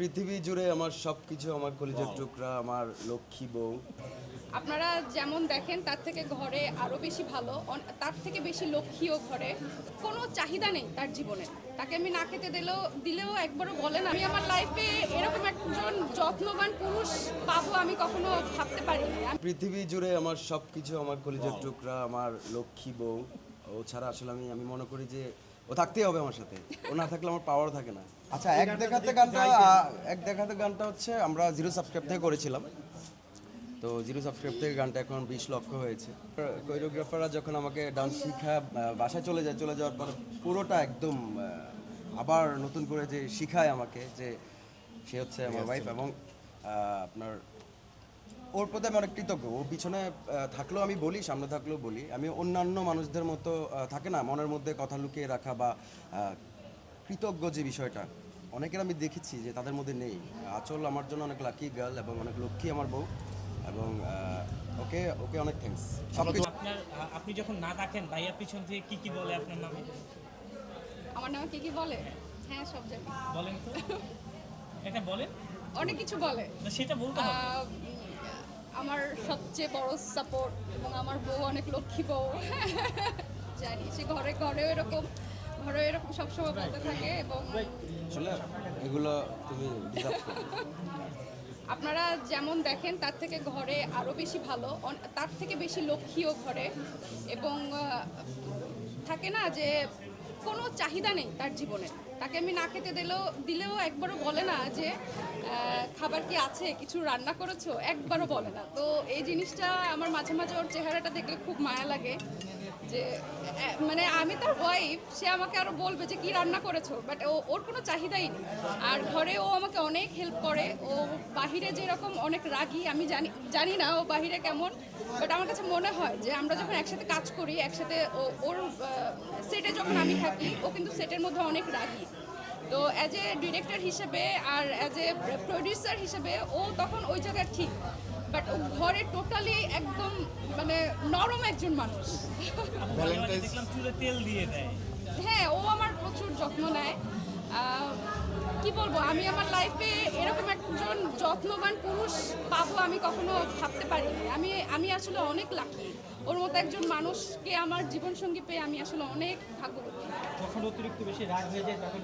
পৃথিবী জুড়ে আমার সব কিছু আমার কলিজার টুকরা আমার লক্ষ্মী বউ। আপনারা যেমন দেখেন তার থেকে ঘরে আরও বেশি ভালো তার থেকে বেশি লক্ষ্মীও ঘরে। কোনো চাহিদা নেই তার জীবনে। তাকে আমি না খেতে দিলেও দিলেও একবারও বলেন আমি আমার লাইফে এরকম একজন যত্নবান পুরুষ পাবো আমি কখনো ভাবতে পারিনি। পৃথিবী জুড়ে আমার সব কিছু আমার কলিজার টুকরা আমার লক্ষ্মী বউ। ও ছাড়া আসলে আমি আমি মনে করি যে ও থাকতেই হবে আমার সাথে। ও না থাকলে আমার পাওয়ার থাকে না। আচ্ছা এক দেখাতে গানটা এক দেখাতে গানটা হচ্ছে আমরা জিরো সাবস্ক্রাইব থেকে করেছিলাম। তো জিরো সাবস্ক্রাইব থেকে গানটা এখন বিশ লক্ষ হয়েছে। কোরিওগ্রাফাররা যখন আমাকে ডান্স শিখা বাসায় চলে যায় চলে যাওয়ার পর পুরোটা একদম আবার নতুন করে যে শিখায় আমাকে যে সে হচ্ছে আমার ওয়াইফ এবং আপনার ওর প্রতি আমি অনেক কৃতজ্ঞ। ও পিছনে থাকলেও আমি বলি সামনে থাকলেও বলি। আমি অন্যান্য মানুষদের মতো থাকে না মনের মধ্যে কথা লুকিয়ে রাখা বা কৃতজ্ঞ যে বিষয়টা অনেকের আমি দেখেছি যে তাদের মধ্যে নেই। আচল আমার জন্য অনেক লাকি গার্ল এবং অনেক লক্ষ্মী আমার বউ এবং ওকে ওকে অনেক থ্যাঙ্কস সব আপনার আপনি যখন না থাকেন ভাইয়ার পিছন থেকে কি কি বলে আপনার নামে? আমার নামে কে কি বলে? হ্যাঁ সব জানি। বলেন তো। এটা বলেন। অনেক কিছু বলে। সেটা বলতে হবে। আমার সবচেয়ে বড় সাপোর্ট এবং আমার বউ অনেক লক্ষ্মী বউ। জানি সে ঘরে ঘরেও এরকম ঘরে এরকম সবসময় বলতে থাকে এবং এগুলো তুমি আপনারা যেমন দেখেন তার থেকে ঘরে আরও বেশি ভালো তার থেকে বেশি লক্ষ্মীও ঘরে এবং থাকে না যে কোনো চাহিদা নেই তার জীবনে। তাকে আমি না খেতে দিলেও দিলেও একবারও বলে না যে খাবার কি আছে? কিছু রান্না করেছ? একবারও বলে না। তো এই জিনিসটা আমার মাঝে মাঝে ওর চেহারাটা দেখলে খুব মায়া লাগে। যে মানে আমি তার ওয়াইফ সে আমাকে আরও বলবে যে কি রান্না করেছ বাট ও, ওর কোনো চাহিদাই নেই। আর ঘরে ও আমাকে অনেক হেল্প করে, ও বাহিরে যেরকম অনেক রাগী, আমি জানি জানি না ও বাহিরে কেমন বাট আমার কাছে মনে হয় যে আমরা যখন একসাথে কাজ করি, একসাথে ওর সেটে যখন আমি থাকি, ও কিন্তু সেটের মধ্যে অনেক রাগী। তো অ্যাজ এ ডিরেক্টর হিসেবে আর অ্যাজ এ প্রডিউসার হিসেবে ও তখন ওই জায়গায় ঠিক। বাট ও ঘরে টোটালি একদম মানে নরম একজন মানুষ। দেখলাম চুলে তেল দিয়ে দেয়। হ্যাঁ ও আমার প্রচুর যত্ন নেয়। কি বলব আমি আমার লাইফে এরকম একজন যত্নবান পুরুষ পাবো আমি কখনো ভাবতে পারিনি। আমি আমি আসলে অনেক লাকি ওর মতো একজন মানুষকে আমার জীবনসঙ্গী পেয়ে আমি আসলে অনেক ভাগ্যবতী। যখন অতিরিক্ত বেশি রাগ হয়ে যায় তখন?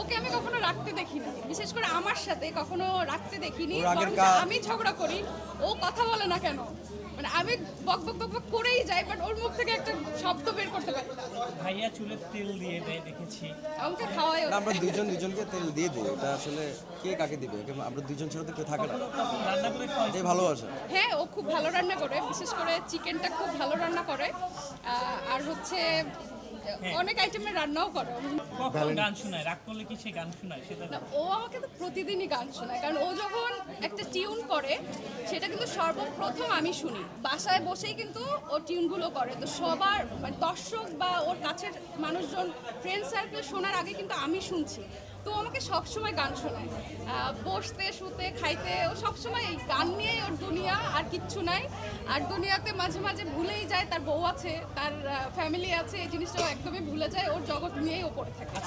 ওকে আমি কখনো রাখতে দেখিনি। বিশেষ করে আমার সাথে কখনো রাখতে দেখিনি আমি ঝগড়া করি ও কথা বলে না কেন? মানে আমি বক বক বক বক করেই যাই বাট ওর মুখ থেকে একটা শব্দ বের করতে পারি। ভাইয়া চুলে তেল দিয়ে দেয় দেখেছি। আমাকে খাওয়াই না, আমরা দুইজন দুজনকে তেল দিয়ে দিই এটা আসলে কে কাকে দিবে? আমরা দুইজন ছাড়া তো কেউ থাকে না। রান্না করে খাওয়াই। ভালোবাসা? হ্যাঁ ও খুব ভালো রান্না করে বিশেষ করে চিকেনটা খুব ভালো রান্না করে। আর হচ্ছে অনেক আইটেমের রান্নাও করে। কখন গান শোনায়? রাগ করলে কি সে গান শোনায়? সেটা না ও আমাকে তো প্রতিদিনই গান শোনায়। কারণ ও যখন একটা টিউন করে সেটা কিন্তু সর্বপ্রথম আমি শুনি। বাসায় বসেই কিন্তু ও টিউনগুলো করে। তো সবার মানে দর্শক বা ওর কাছের মানুষজন ফ্রেন্ড সার্কেল শোনার আগে কিন্তু আমি শুনছি। তো আমাকে সব সময় গান শোনায়। বসতে, শুতে, খাইতে, ও সবসময় এই গান নিয়েই ওর দুনিয়া আর কিচ্ছু নাই। আর দুনিয়াতে মাঝে মাঝে ভুলেই যায়, তার বউ আছে, তার ফ্যামিলি আছে, এই জিনিসটাও একদমই ভুলে যায়, ওর জগৎ নিয়েই ও পড়ে থাকে।